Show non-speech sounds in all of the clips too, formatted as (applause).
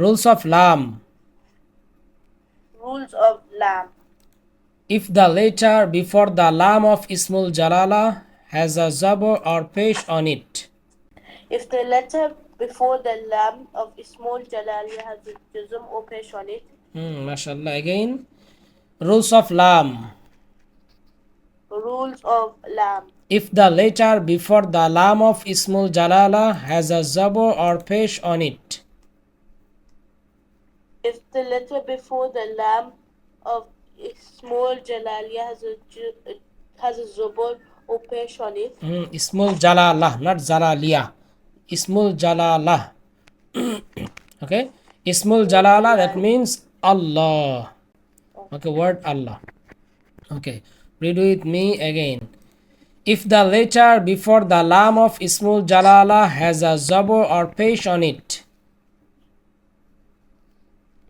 rules of lam Rules of lam. if the letter before the lam of ismul jalala has a zabur or pesh on it. If the letter before the lam of Ismul Jalaliya has a jazm or pesh on it, hmm, mashallah again. Rules of lam rules of lam. if the letter before the lam of ismul jalala has a zabur or pesh on it If the letter before the lam of Ismul Jalaliya has a has a zubur or pesh on it, Hmm, ismul jalalah not jalaliya. Ismul jalalah (coughs) okay? Ismul jalala that means allah. Okay. Word allah. Okay read with me again. If the letter before the lam of ismul jalala has a zabur or pesh on it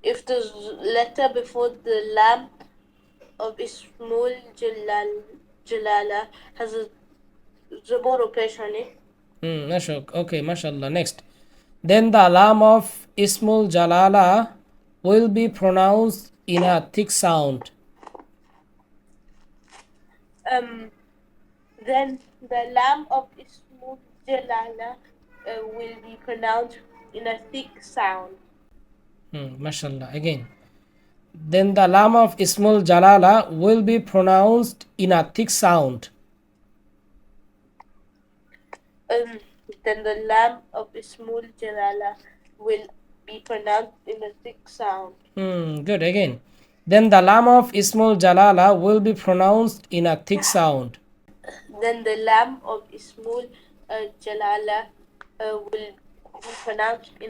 if the letter before the lam of Ismul Jalal Jalala has a zubur or pesh on it, Hmm, Ashok. okay mashallah next then the lam of ismul jalala will be pronounced in a thick sound um, then the lam of Ismul Jalala uh, will be pronounced in a thick sound. Hmm, mashallah. Again. Then the lam of Ismul Jalala will be pronounced in a thick sound. Um, then the lam of Ismul Jalala will be pronounced in a thick sound. Hmm, good. Again. Then the lam of Ismul Jalala will be pronounced in a thick sound. Then the lam of Ismul uh, Jalala uh, will be pronounced in